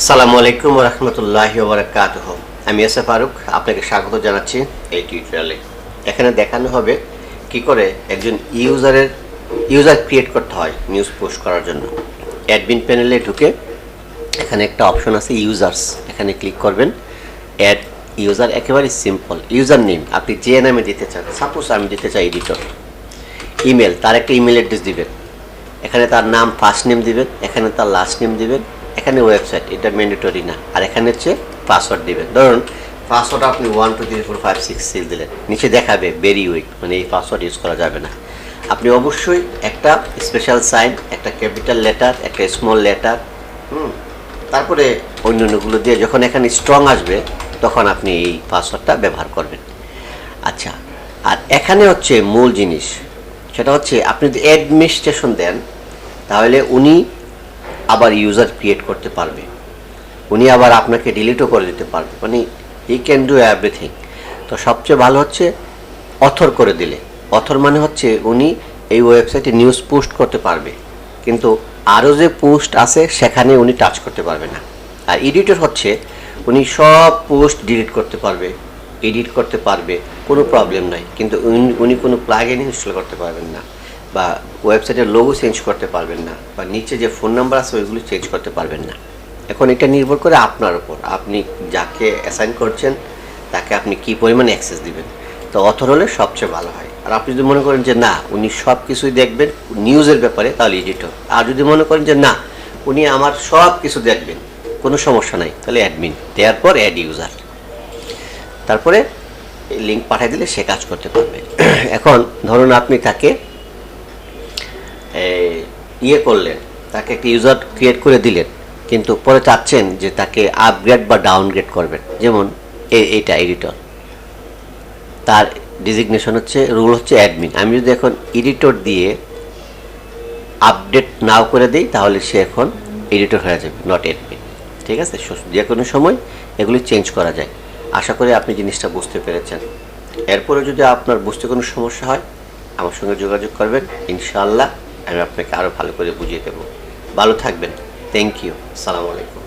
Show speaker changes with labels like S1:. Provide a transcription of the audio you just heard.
S1: আসসালামু আলাইকুম রহমতুল্লাহ বারাকাতুহ। আমি এস ফারুক, আপনাকে স্বাগত জানাচ্ছি এই টিউটোরিয়ালে। এখানে দেখানো হবে কি করে একজন ইউজারের, ইউজার ক্রিয়েট করতে হয় নিউজ পোস্ট করার জন্য। অ্যাডমিন প্যানেলে ঢুকে এখানে একটা অপশন আছে ইউজার্স। এখানে ক্লিক করবেন, অ্যাড ইউজার, একেবারে সিম্পল, ইউজার নেম। আপনি যে নামে দিতে চান, সাপোজ আমি দিতে চাই এডিটর। ইমেল, তার একটা ইমেল অ্যাড্রেস দিবেন। এখানে তার নাম, ফার্স্ট নেম দিবেন, এখানে তার লাস্ট নেম দিবেন। এখানে ওয়েবসাইট এটা ম্যান্ডেটরি না। আর এখানে হচ্ছে পাসওয়ার্ড দিবেন। ধরুন পাসওয়ার্ড আপনি one two three four five six six দিলেন। নিচে দেখাবে ভেরি উইক মানে এই পাসওয়ার্ড ইউজ করা যাবে না। আপনি অবশ্যই একটা স্পেশাল সাইন একটা ক্যাপিটাল লেটার একটা স্মল লেটার হুম? তারপরে অন্য অন্যগুলো দিয়ে যখন এখানে স্ট্রং আসবে, তখন আপনি এই পাসওয়ার্ডটা ব্যবহার করবেন। আচ্ছা আর এখানে হচ্ছে মূল জিনিস। সেটা হচ্ছে, আপনি যদি অ্যাডমিনিস্ট্রেশন দেন, তাহলে উনি আবার ইউজার ক্রিয়েট করতে পারবে। উনি আবার আপনাকে ডিলিটও করে দিতে পারবে। মানে ই ক্যান ডু এভরিথিং তো সবচেয়ে ভালো হচ্ছে অথর করে দিলে। অথর মানে হচ্ছে উনি এই ওয়েবসাইটে নিউজ পোস্ট করতে পারবে। কিন্তু আরও যে পোস্ট আছে, সেখানে উনি টাচ করতে পারবে না। আর এডিটর হচ্ছে উনি সব পোস্ট ডিলিট করতে পারবে এডিট করতে পারবে, কোনো প্রবলেম নাই। কিন্তু উনি- কোনো প্লাগ ইন ইনস্টল করতে পারবেন না। বা ওয়েবসাইটের লোগো চেঞ্জ করতে পারবেন না, বা নিচে যে ফোন নাম্বার আছে ওইগুলো চেঞ্জ করতে পারবেন না। এখন এটা নির্ভর করে আপনার উপর, আপনি যাকে অ্যাসাইন করছেন, তাকে আপনি কি পরিমাণে অ্যাক্সেস দিবেন। তো অথর হলে সবচেয়ে ভালো হয়। আর আপনি যদি মনে করেন যে না, উনি সব কিছুই দেখবেন নিউজের ব্যাপারে, তাহলে এডিটর আর যদি মনে করেন যে না, উনি আমার সব কিছু দেখবেন, কোনো সমস্যা নাই, তাহলে অ্যাডমিন দেওয়ার পর অ্যাড ইউজার তারপরে লিঙ্ক পাঠিয়ে দিলে সে কাজ করতে পারবে। এখন ধরুন আপনি তাকে ইয়ে করলেন, তাকে একটা ইউজার ক্রিয়েট করে দিলেন, কিন্তু পরে চাচ্ছেন যে তাকে আপগ্রেড বা ডাউনগ্রেড করবেন। যেমন এইটা এডিটর তার ডিজিগনেশন হচ্ছে রুল হচ্ছে অ্যাডমিন আমি যদি এখন এডিটর দিয়ে আপডেট নাও করে দিই, তাহলে সে এখন এডিটর হয়ে যাবে নট অ্যাডমিন ঠিক আছে? যে কোনো সময় এগুলি চেঞ্জ করা যায়। আশা করি আপনি জিনিসটা বুঝতে পেরেছেন। এরপরে যদি আপনার বুঝতে কোনো সমস্যা হয়, আমার সঙ্গে যোগাযোগ করবেন। ইনশাআল্লাহ। আমি আপনাকে আরও ভালো করে বুঝিয়ে দেবো। ভালো থাকবেন। থ্যাংক ইউ সালাম আলাইকুম